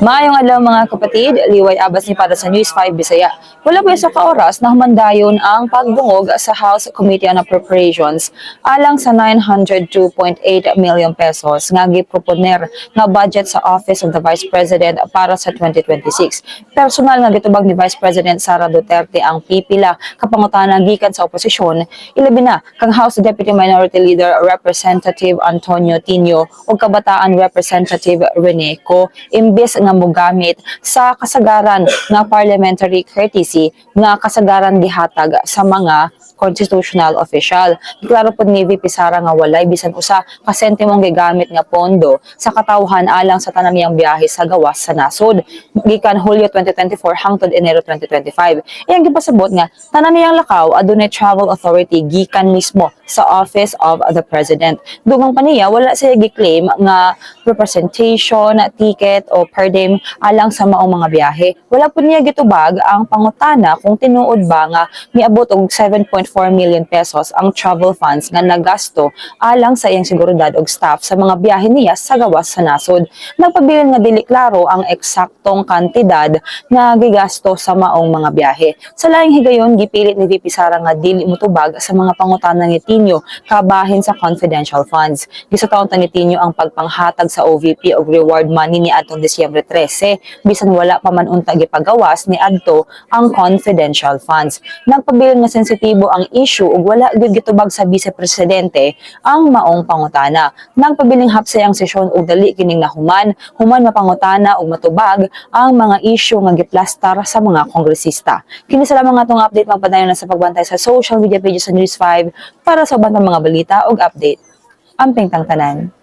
Maayong adlaw mga kapatid, liway abas ni para sa News 5 Bisaya. Wala po sa kaoras na humandayon ang pagbungog sa House Committee on Appropriations alang sa 902.8 million pesos nga giproponer nga budget sa Office of the Vice President para sa 2026. Personal nga gitubag ni Vice President Sara Duterte ang pipila kapangutana gikan sa oposisyon, ilabi na kang House Deputy Minority Leader Representative Antonio Tino o kabataan Representative Rene Co imbes nga mogamit sa kasagaran nga parliamentary courtesy nga kasagaran gihatag sa mga constitutional official. Klaro po ni VP Sara nga walay bisan usa ka sentimong gigamit nga pondo sa katawhan alang sa tanamiyang biyahe sa gawas sa nasod gikan Hulyo 2024 hangtod Enero 2025. Iyang gipasabot nga tanamiyang lakaw adunay travel authority gikan mismo sa Office of the President. Dugang pa niya wala siya gi-claim nga representation, ticket o per diem alang sa maong mga biyahe. Wala po niya gitubag ang pangutana kung tinuod ba nga miabot og 7.4 million pesos ang travel funds nga nagasto alang sa iyang seguridad og staff sa mga biyahe niya sa gawas sa nasod. Nagpabilin nga dili klaro ang eksaktong kantidad nga gigasto sa maong mga biyahe. Sa laing higayon gipilit ni VP Sara nga dili mutubag sa mga pangutana ni Tinyo kabahin sa confidential funds. Gisataon ta ni Tinyo ang pagpanghatag sa OVP og reward money ni atong Disyembre 13 bisan wala pa man unta gipagawas ni adto ang confidential funds. Nagpabilin nga sensitibo ang issue ug wala gyud gitubag sa Vice Presidente ang maong pangutana. Nagpabiling hapsay ang sesyon ug dali kining nahuman, human mapangutana ug matubag ang mga issue nga giplastar sa mga kongresista. Kini sa lamang atong update magpadayon na sa pagbantay sa social media pages sa News 5 para sa ubang mga balita ug update. Amping tang tanan.